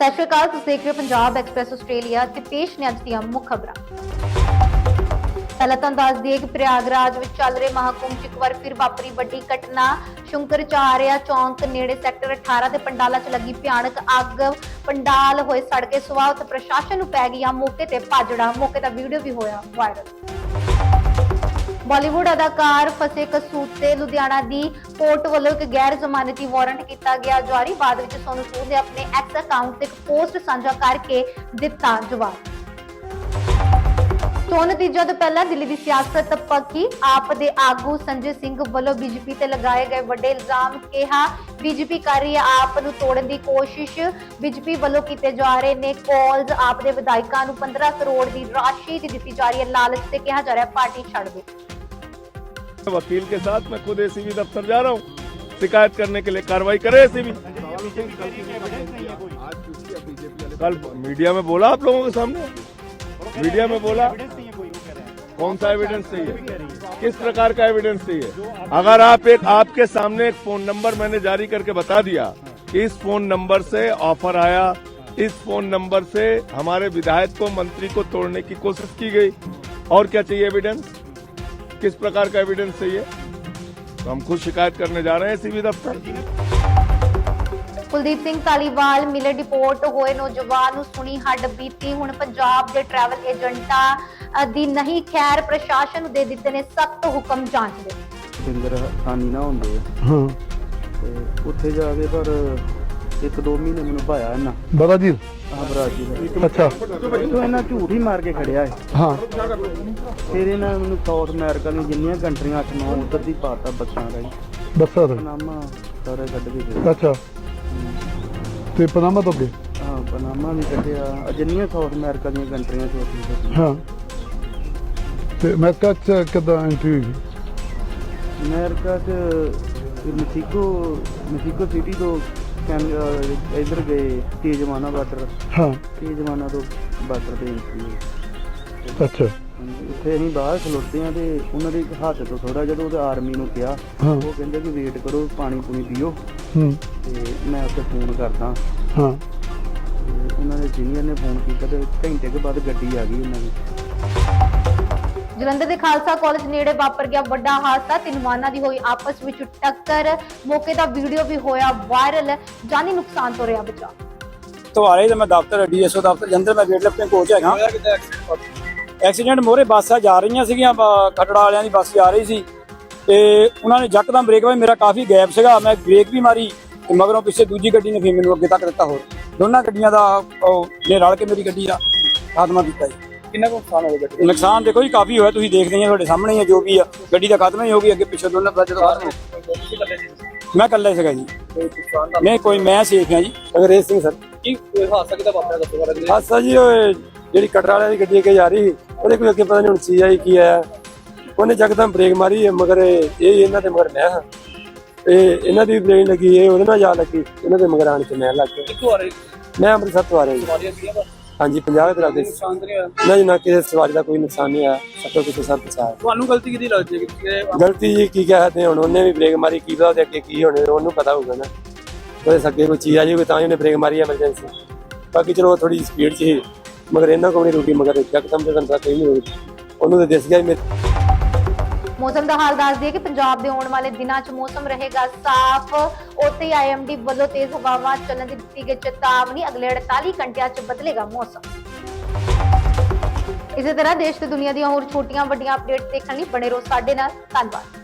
ਸਤਿ ਸ਼੍ਰੀ ਅਕਾਲ, ਤੁਸੀਂ ਦੇਖ ਰਹੇ ਹੋ ਪੰਜਾਬ ਐਕਸਪ੍ਰੈਸ ਆਸਟ੍ਰੇਲੀਆ ਤੇ ਪੇਸ਼ ਨੇ ਅੱਜ ਦੀਆਂ ਮੁੱਖ ਖਬਰਾਂ। ਪਹਿਲਾਂ ਤਾਂ ਦੱਸ ਦਈਏ ਕਿ ਪ੍ਰਯਾਗਰਾਜ ਵਿੱਚ ਚੱਲ ਰਹੇ ਮਹਾਕੁੰਭ 'ਚ ਇੱਕ ਵਾਰ ਫਿਰ ਵਾਪਰੀ ਵੱਡੀ ਘਟਨਾ। ਸ਼ੰਕਰਚਾਰਿਆ ਚੌਂਕ ਨੇੜੇ ਸੈਕਟਰ 18 ਦੇ ਪੰਡਾਲਾਂ 'ਚ ਲੱਗੀ ਭਿਆਨਕ ਅੱਗ। ਪੰਡਾਲ ਹੋਏ ਸੜ ਕੇ ਸੁਆਹ ਤੇ ਪ੍ਰਸ਼ਾਸਨ ਨੂੰ ਪੈ ਗਿਆ ਮੌਕੇ ਤੇ ਭਾਜੜਾ। ਮੌਕੇ ਦਾ ਵੀਡੀਓ ਵੀ ਹੋਇਆ ਵਾਇਰਲ। ਬਾਲੀਵੁੱਡ ਅਦਾਕਾਰ ਫਸੇ ਕਸੂਤ ਤੇ ਲੁਧਿਆਣਾ ਦੀ ਕੋਰਟ ਵੱਲੋਂ ਇੱਕ ਗੈਰ ਜ਼ਮਾਨਤੀ ਵਾਰੰਟ ਕੀਤਾ ਗਿਆ। ਜਾਰੀ ਬਾਅਦ ਵਿੱਚ ਸੋਨੂ ਸੂਦ ਨੇ ਆਪਣੇ ਐਕਸ ਅਕਾਊਂਟ ਤੇ ਇੱਕ ਪੋਸਟ ਸਾਂਝਾ ਕਰਕੇ ਦਿੱਤਾ ਜਵਾਬ। ਚੋਣ ਨਤੀਜਾ ਤੋਂ ਪਹਿਲਾਂ ਦਿੱਲੀ ਦੀ ਸਿਆਸਤ ਪੱਕੀ। ਆਪ ਦੇ ਆਗੂ ਸੰਜੇ ਸਿੰਘ ਵੱਲੋਂ ਬੀਜੇਪੀ ਤੇ ਲਗਾਏ ਗਏ ਵੱਡੇ ਇਲਜ਼ਾਮ ਕਿਹਾ ਬੀਜੇਪੀ ਕਰ ਰਹੀ ਹੈ, ਆਪ ਨੂੰ ਤੋੜਨ ਦੀ ਕੋਸ਼ਿਸ਼। ਬੀਜੇਪੀ ਵੱਲੋਂ ਕੀਤੇ ਜਾ ਰਹੇ ਨੇ ਕਾਲਸ ਆਪ ਦੇ ਵਿਧਾਇਕਾਂ ਨੂੰ 15 ਕਰੋੜ ਦੀ ਰਾਸ਼ੀ ਦੀ ਦਿੱਤੀ ਜਾ ਰਹੀ ਹੈ ਲਾਲਚ ਤੇ ਕਿਹਾ ਜਾ ਰਿਹਾ ਪਾਰਟੀ ਛੱਡ ਦਿਓ वकील के साथ मैं खुद एसीबी दफ्तर जा रहा हूँ। शिकायत करने के लिए कार्रवाई करे एसीबी। कल मीडिया में बोला आप लोगों के सामने? मीडिया में बोला। कौन सा एविडेंस चाहिए? किस प्रकार का एविडेंस चाहिए? अगर आप एक, आपके सामने एक फ़ोन नंबर मैंने जारी करके बता दिया, इस फ़ोन नंबर से ऑफ़र आया, इस फ़ोन नंबर से हमारे विधायक को, मंत्री को तोड़ने की कोशिश की गई, और क्या चाहिए एविडेंस किस प्रकार का एविडेंस चाहिए तो हम खुद शिकायत करने जा रहे हैं सीबी दफ्तर ਕੁਲਦੀਪ ਸਿੰਘ ਧਾਲੀਵਾਲ ਮਿਲੇ ਡਿਪੋਰਟ ਹੋਏ ਨੌਜਵਾਨ ਨੂੰ ਸੁਣੀ ਹੱਡ ਬੀਤੀ ਹੁਣ ਪੰਜਾਬ ਦੇ ਟਰੈਵਲ ਏਜੰਟਾਂ ਅ, ਦੀ ਨਹੀਂ ਖੈਰ ਪ੍ਰਸ਼ਾਸਨ ਨੂੰ ਦੇ ਦਿੱਤੇ ਨੇ ਸਖਤ ਹੁਕਮ ਜਾਂਚ ਦੇ ਡੰਗਰ ਹਾਨੀ ਨਾ ਹੁੰਦੇ ਆ ਹਾਂ ਤੇ ਉੱਥੇ ਜਾ ਕੇ ਪਰ ਇੱਕ ਦੋ ਮਹੀਨੇ ਮੈਨੂੰ ਭਾਇਆ ਇਹਨਾਂ। ਬਰਾਜੀਲ ਆ ਬਰਾਜ਼ੀਲ ਅੱਛਾ। ਤੋਂ ਇਹਨਾਂ ਝੂਠ ਹੀ ਮਾਰ ਕੇ ਖੜਿਆ ਹੈ ਹਾਂ। ਫਿਰ ਇਹਨਾਂ ਮੈਨੂੰ ਸਾਊਥ ਅਮਰੀਕਾ ਦੀਆਂ ਜਿੰਨੀਆਂ ਕੰਟਰੀਆਂ ਅੱਠ ਨੌ ਉਧਰ ਦੀ ਪਾਤਾ ਬੱਸਾਂ ਰਾਹੀਂ। ਬੱਸਾਂ ਦਾ ਪਨਾਮਾ ਸਾਰੇ ਕੱਢ ਕੇ ਗਏ ਅੱਛਾ। ਤੇ ਪਨਾਮਾ ਤੋਂ ਅੱਗੇ? ਹਾਂ ਪਨਾਮਾ ਵੀ ਕੱਢਿਆ। ਜਿੰਨੀਆਂ ਸਾਊਥ ਅਮਰੀਕਾ ਦੀਆਂ ਕੰਟਰੀਆਂ ਛੋਟੀਆਂ ਹਾਂ। ਤੇ ਮੈਂ ਕੱਚ ਕਿਦਾਂ ਐਂਟਰੀ ਹੋਈ? ਅਮਰੀਕਾ ਚ ਮੈਕਸੀਕੋ ਮੈਕਸੀਕੋ ਸਿਟੀ ਤੋਂ ਕੈਨ ਅਹ ਇੱਧਰ ਗਏ ਤੇਜਵਾਨਾ ਬਾਰਡਰ। ਹਾਂ। ਤੇਜਵਾਨਾ ਤੋਂ ਬਾਰਡਰ ਤੇ ਹੋਈ। ਅੱਛਾ। ਹਾਂਜੀ, ਉੱਥੇ ਅਸੀਂ ਬਾਹਰ ਖਲੋਤੇ ਆ ਤੇ ਉਹਨਾਂ ਦੇ ਹੱਥ ਤੋਂ ਥੋੜਾ ਜਦੋਂ ਉਹਦੇ ਆਰਮੀ ਨੂੰ ਕਿਹਾ। ਹਾਂ। ਉਹ ਕਹਿੰਦੇ ਕਿ ਵੇਟ ਕਰੋ ਪਾਣੀ ਪੂਣੀ ਪੀਓ। ਹੂੰ। ਤੇ ਮੈਂ ਉੱਥੇ ਫੋਨ ਕਰਦਾ। ਹਾਂ। ਤੇ ਉਹਨਾਂ ਦੇ ਸੀਨੀਅਰ ਨੇ ਫੋਨ ਕੀਤਾ ਤੇ ਘੰਟੇ ਕੁ ਬਾਅਦ ਗੱਡੀ ਆ ਗਈ ਉਹਨਾਂ ਦੀ। ਜਲੰਧਰ ਦੇ ਖਾਲਸਾ ਕਾਲਜ ਨੇੜੇ ਵਾਪਰ ਗਿਆ ਵੱਡਾ ਹਾਦਸਾ। ਤਿੰਨ ਵਾਹਨਾਂ ਦੀ ਹੋਈ ਆਪਸ ਵਿੱਚ ਟੱਕਰ। ਮੌਕੇ ਦਾ ਵੀਡੀਓ ਵੀ ਹੋਇਆ ਵਾਇਰਲ। ਜਾਨੀ ਨੁਕਸਾਨ ਤੋਂ ਰਿਹਾ ਬਚਾ ਤੁਹਾਰੇ ਤੇ ਮੈਂ ਦਫ਼ਤਰ ਡੀਐਸਓ ਦਫ਼ਤਰ। ਜੰਦਰ ਮੈਂ ਵੇਟ ਲਿਫਟਿੰਗ ਕੋਚ ਹੈਗਾ। ਐਕਸੀਡੈਂਟ ਮੋਰੇ ਬੱਸਾਂ ਜਾ ਰਹੀਆਂ ਸੀਗੀਆਂ ਖਟੜਾ ਵਾਲਿਆਂ ਦੀ ਬੱਸ ਜਾ ਰਹੀ ਸੀ। ਤੇ ਉਹਨਾਂ ਨੇ ਯਕਦਮ ਬ੍ਰੇਕ ਵਾਈ ਮੇਰਾ ਕਾਫੀ ਗੈਪ ਸੀਗਾ। ਮੈਂ ਬ੍ਰੇਕ ਵੀ ਮਾਰੀ ਤੇ ਮਗਰੋਂ ਪਿੱਛੇ ਦੂਜੀ ਗੱਡੀ ਨੇ ਫਿਰ ਮੈਨੂੰ ਅੱਗੇ ਤੱਕ ਦਿੱਤਾ ਹੋਰ। ਦੋਨਾਂ ਗੱਡੀਆਂ ਦਾ ਨੇ ਰਲ ਕੇ ਮੇਰੀ ਗੱਡੀ ਦਾ ਖਾਤਮਾ ਕੀਤਾ ਜੀ। ਕਿੰਨਾ ਕੁ ਨੁਕਸਾਨ ਹੋ ਗਿਆ ਨੁਕਸਾਨ ਦੇਖੋ ਜੀ ਕਾਫੀ ਹੋਇਆ ਤੁਸੀਂ ਦੇਖਦੇ ਹੀ ਆ ਤੁਹਾਡੇ ਸਾਹਮਣੇ ਹੀ ਆ ਜੋ ਵੀ ਆ ਗੱਡੀ ਦਾ ਖਾਤਮਾ ਹੀ ਹੋ ਗਈ ਅੱਗੇ ਪਿੱਛੇ ਦੋਨਾਂ ਦਾ ਜਦੋਂ ਖਾਤਮਾ ਮੈਂ ਇਕੱਲਾ ਹੀ ਸੀਗਾ ਜੀ। ਨੁਕਸਾਨ ਦਾ ਨਹੀਂ ਕੋਈ ਮੈਂ ਸੇਫ ਹਾਂ ਜੀ। ਅੰਗਰੇਜ਼ ਸਿੰਘ ਸਰ। ਕੀ ਹਾਦਸਾ ਕਿਦਾ ਵਾਪਰਿਆ ਦੱਸੋ ਬਾਰੇ ਜੀ ਹਾਸਾ ਜੀ ਉਹ ਜਿਹੜੀ ਕਟਰਾ ਵਾਲਿਆਂ ਦੀ ਗੱਡੀ ਅੱਗੇ ਜਾ ਰਹੀ ਉਹਦੇ ਕੋਈ ਅੱਗੇ ਪਤਾ ਨਹੀਂ ਹੁਣ ਸੀ ਆਈ ਕੀ ਆਇਆ ਉਹਨੇ ਜਕਦਮ ਬ੍ਰੇਕ ਮਾਰੀ ਮਗਰ ਇਹ ਇਹ ਇਹਨਾਂ ਦੇ ਮਗਰ ਮੈਂ ਹਾਂ। ਇਹ ਇਹਨਾਂ ਦੀ ਬ੍ਰੇਕ ਲੱਗੀ ਇਹ ਉਹਦੇ ਨਾਲ ਜਾ ਲੱਗੀ ਇਹਨਾਂ ਦੇ ਮਗਰ ਆਣ ਕੇ ਮੈਂ ਲੱਗ ਗਿਆ। ਕਿੱਥੋਂ ਆ ਰਹੀ? ਮੈਂ ਅੰਮ੍ਰਿਤਸਰ ਤੋਂ ਆ ਰਿਹਾ ਜੀ। ਸਵਾਰੀਆਂ ਸੀਗੀਆਂ ਬਸ? ਹਾਂਜੀ 50 ਦੇ ਲੱਗੇ ਨੁਕਸਾਨ ਤਾਂ ਨਹੀਂ ਹੋਇਆ? ਨਾ ਜੀ ਨਾ ਕਿਸੇ ਸਵਾਰੀ ਦਾ ਕੋਈ ਨੁਕਸਾਨ ਨਹੀਂ ਆਇਆ ਸਭ ਤੋਂ ਕਿਤੇ ਸਭ ਬਚਾਇਆ ਤੁਹਾਨੂੰ ਗਲਤੀ ਕਿਹਦੀ ਲੱਗਦੀ ਹੈ? ਕਿ ਗਲਤੀ ਜੀ ਕੀ ਕਹਤੇ ਹੁਣ ਉਹਨੇ ਵੀ ਬ੍ਰੇਕ ਮਾਰੀ ਕੀ ਪਤਾ ਉਹਦੇ ਅੱਗੇ ਕੀ ਹੋਣੇ ਉਹਨੂੰ ਪਤਾ ਹੋਊਗਾ ਨਾ। ਉਹਦੇ ਅੱਗੇ ਕੋਈ ਚੀਜ਼ ਆ ਜਾਊਗੀ ਤਾਂ ਹੀ ਉਹਨੇ ਬ੍ਰੇਕ ਮਾਰੀ ਐਮਰਜੈਂਸੀ ਬਾਕੀ ਚਲੋ ਥੋੜੀ ਸਪੀਡ 'ਚ ਸੀ ਮਗਰ ਇਹਨਾਂ ਕੋਲ ਨਹੀਂ ਰੁਕੀ ਮਗਰ ਇੱਕਦਮ ਤੁਹਾਨੂੰ ਪਤਾ ਹੀ ਨਹੀਂ ਹੋਊਗੀ ਉਹਨੂੰ ਤਾਂ ਦਿਸ ਗਿਆ ਵੀ ਮੇਰੇ ਮੌਸਮ ਦਾ ਹਾਲ ਦੱਸ ਦਈਏ ਕਿ ਪੰਜਾਬ ਦੇ ਆਉਣ ਵਾਲੇ ਦਿਨਾਂ 'ਚ ਮੌਸਮ ਰਹੇਗਾ ਸਾਫ਼। ਉੱਥੇ ਆਈਐਮਡੀ ਵੱਲੋਂ ਤੇਜ਼ ਹਵਾਵਾਂ ਚੱਲਣ ਦੀ ਦਿੱਤੀ ਗਈ ਚੇਤਾਵਨੀ। ਅਗਲੇ 48 ਘੰਟਿਆਂ 'ਚ ਬਦਲੇਗਾ ਮੌਸਮ। ਇਸੇ ਤਰ੍ਹਾਂ ਦੇਸ਼ ਤੇ ਦੁਨੀਆ ਦੀਆਂ ਹੋਰ ਛੋਟੀਆਂ ਵੱਡੀਆਂ ਅਪਡੇਟਸ ਦੇਖਣ ਲਈ ਬਣੇ ਰਹੋ ਸਾਡੇ ਨਾਲ। ਧੰਨਵਾਦ।